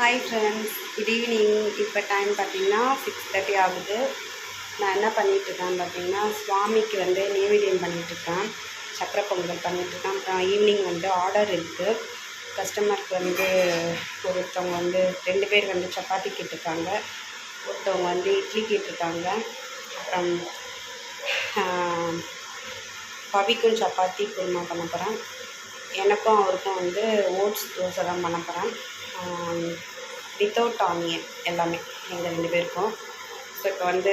Hi friends good evening இப்போ time பார்த்தீங்கன்னா six thirty ஆகுது. நான் என்ன பண்ணிகிட்ருக்கேன் பார்த்தீங்கன்னா சுவாமிக்கு வந்து நைவேத்தியம் பண்ணிகிட்ருக்கேன் சக்கரை பொங்கல் பண்ணிகிட்ருக்கேன் அப்புறம் ஈவினிங் வந்து ஆர்டர் இருக்குது கஸ்டமருக்கு வந்து ஒருத்தவங்க வந்து ரெண்டு பேர் வந்து சப்பாத்தி கேட்டிருக்காங்க. ஒருத்தவங்க வந்து இட்லி கேட்டிருக்காங்க. அப்புறம் பவிக்கும் சப்பாத்தி குருமா பண்ண போகிறேன் எனக்கும் அவருக்கும் வந்து ஓட்ஸ் தோசை தான் பண்ண போகிறேன் வித்தவுட் ஆனியன் எல்லாமே எங்கள் ரெண்டு பேருக்கும். ஸோ இப்போ வந்து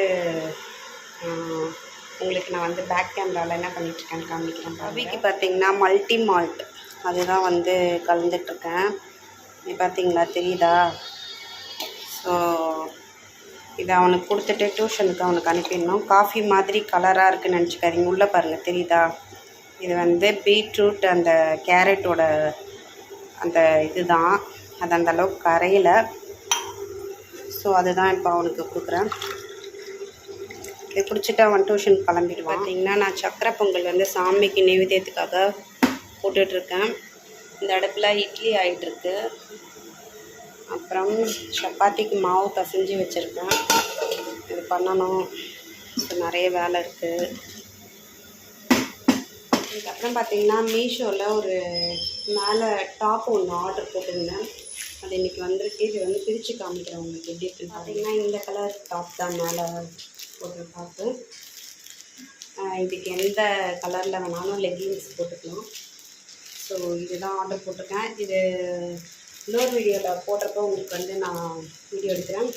உங்களுக்கு நான் வந்து பேக் கேமராவில் என்ன பண்ணிகிட்ருக்கேன்னு காமிக்கிறேன் பவிக்கு பார்த்தீங்கன்னா மல்டி மால்ட் அதுதான் வந்து கலந்துட்டுருக்கேன். இது பார்த்தீங்களா தெரியுதா? ஸோ இதை அவனுக்கு கொடுத்துட்டு டியூஷனுக்கு அவனுக்கு அனுப்பிடணும். காஃபி மாதிரி கலராக இருக்குன்னு நினச்சிக்காதீங்க. உள்ளே பாருங்கள் தெரியுதா? இது வந்து பீட்ரூட் அந்த கேரட்டோட அந்த இதுதான். அது அந்த அளவுக்கு கரையில். ஸோ அதுதான் இப்போ அவனுக்கு கொடுக்குறேன். இதை குடிச்சிட்டு அவன் டியூஷன் கிளம்பிடுவான். பார்த்தீங்கன்னா நான் சக்கரை பொங்கல் வந்து சாமிக்கு நைவேத்தியத்துக்காக போட்டுட்ருக்கேன். இந்த அடுப்பில் இட்லி ஆகிட்டுருக்கு அப்புறம் சப்பாத்திக்கு மாவு பசைஞ்சு வச்சுருக்கேன். இது பண்ணணும். ஸோ நிறைய வேலை இருக்குது இதுக்கப்புறம் பார்த்தீங்கன்னா மீஷோவில் ஒரு மேலே டாப் ஒன்று ஆர்டர் போட்டிருந்தேன். அது இன்றைக்கி வந்திருக்கு இது வந்து பிரித்து காமிக்கிறேன் உங்களுக்கு. எப்படி இருக்குன்னு பார்த்தீங்கன்னா இந்த கலர் டாப் தான் மேலே போட்டு டாப்பு இதுக்கு எந்த கலரில் வேணாலும் லெகின்ஸ் போட்டுக்கலாம். ஸோ இதுதான் ஆர்டர் போட்டிருக்கேன். இது இன்னொரு வீடியோவில் போடுறப்போ உங்களுக்கு வந்து நான் வீடியோ எடுக்கிறேன்.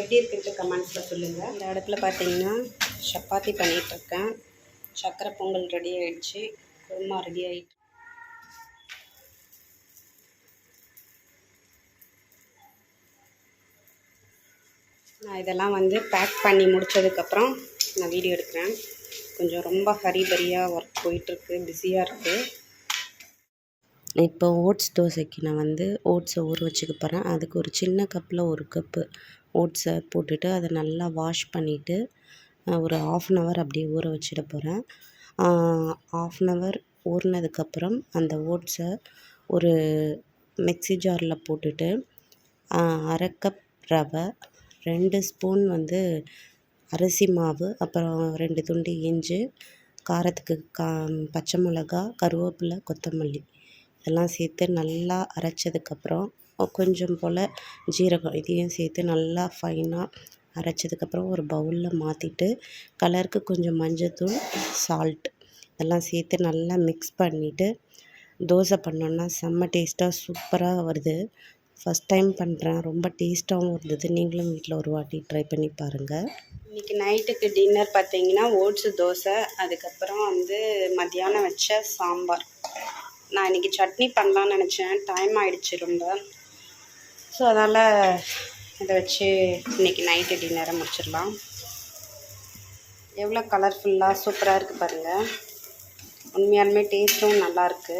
எப்படி இருக்குன்ட்டு கமெண்ட்ஸில் சொல்லுங்கள் இந்த இடத்துல பார்த்தீங்கன்னா சப்பாத்தி பண்ணிகிட்ருக்கேன் சக்கரை பொங்கல் ரெடி ஆகிடுச்சு குருமா ரெடி ஆகிட்டு நான் இதெல்லாம் வந்து பேக் பண்ணி முடித்ததுக்கப்புறம் நான் வீடியோ எடுக்கிறேன். கொஞ்சம் ரொம்ப ஹரிபரியாக ஒர்க் போயிட்டுருக்கு பிஸியாக இருக்குது இப்போ ஓட்ஸ் தோசைக்கு நான் வந்து ஓட்ஸை ஊற வச்சுக்க போகிறேன் அதுக்கு ஒரு சின்ன கப்பில் ஒரு கப்பு ஓட்ஸை போட்டுட்டு அதை நல்லா வாஷ் பண்ணிவிட்டு ஒரு ஆஃப் அன் ஹவர் அப்படியே ஊற வச்சிட போகிறேன் ஆஃப் அன் ஹவர் ஊறினதுக்கப்புறம் அந்த ஓட்ஸை ஒரு மிக்ஸி ஜாரில் போட்டுட்டு அரை கப் ரவை ரெண்டு ஸ்பூன் வந்து அரிசி மாவு அப்புறம் ரெண்டு துண்டு இஞ்சி காரத்துக்கு கா பச்சை மிளகா கருவேப்பிலை கொத்தமல்லி இதெல்லாம் சேர்த்து நல்லா அரைச்சதுக்கப்புறம் கொஞ்சம் போல் ஜீரகம் இதையும் சேர்த்து நல்லா ஃபைனாக அரைச்சதுக்கப்புறம் ஒரு பவுலில் மாற்றிட்டு கலருக்கு கொஞ்சம் மஞ்சத்தூள் சால்ட் இதெல்லாம் சேர்த்து நல்லா மிக்ஸ் பண்ணிவிட்டு தோசை பண்ணோன்னா செம்ம டேஸ்ட்டாக சூப்பராக வருது. ஃபஸ்ட் டைம் பண்ணுறேன் ரொம்ப டேஸ்ட்டாகவும் இருந்தது. நீங்களும் வீட்டில் ஒரு வாட்டி ட்ரை பண்ணி பாருங்கள் இன்றைக்கி நைட்டுக்கு டின்னர் பார்த்தீங்கன்னா ஓட்ஸு தோசை அதுக்கப்புறம் வந்து மத்தியானம் வச்ச சாம்பார். நான் இன்றைக்கி சட்னி பண்ணலான்னு நினச்சேன். டைம் ஆகிடுச்சு ரொம்ப. ஸோ அதனால் இதை வச்சு இன்றைக்கி நைட்டு டின்னரை முடிச்சிடலாம். எவ்வளோ கலர்ஃபுல்லாக சூப்பராக இருக்குது பாருங்கள் உண்மையாலுமே டேஸ்ட்டும் நல்லாயிருக்கு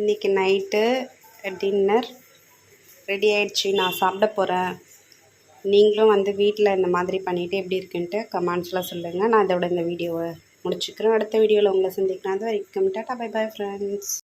இன்றைக்கி நைட்டு டின்னர் ரெடி ஆயிடுச்சு. நான் சாப்பிட போகிறேன் நீங்களும் வந்து வீட்டில் இந்த மாதிரி பண்ணிவிட்டு எப்படி இருக்குன்ட்டு கமெண்ட்ஸில் சொல்லுங்கள் நான் இதோட இந்த வீடியோவை முடிச்சுக்கிறேன். அடுத்த வீடியோவில் உங்களை சந்திக்கிறேன். அது வரைக்கும் டாட்டா பை பை ஃப்ரெண்ட்ஸ்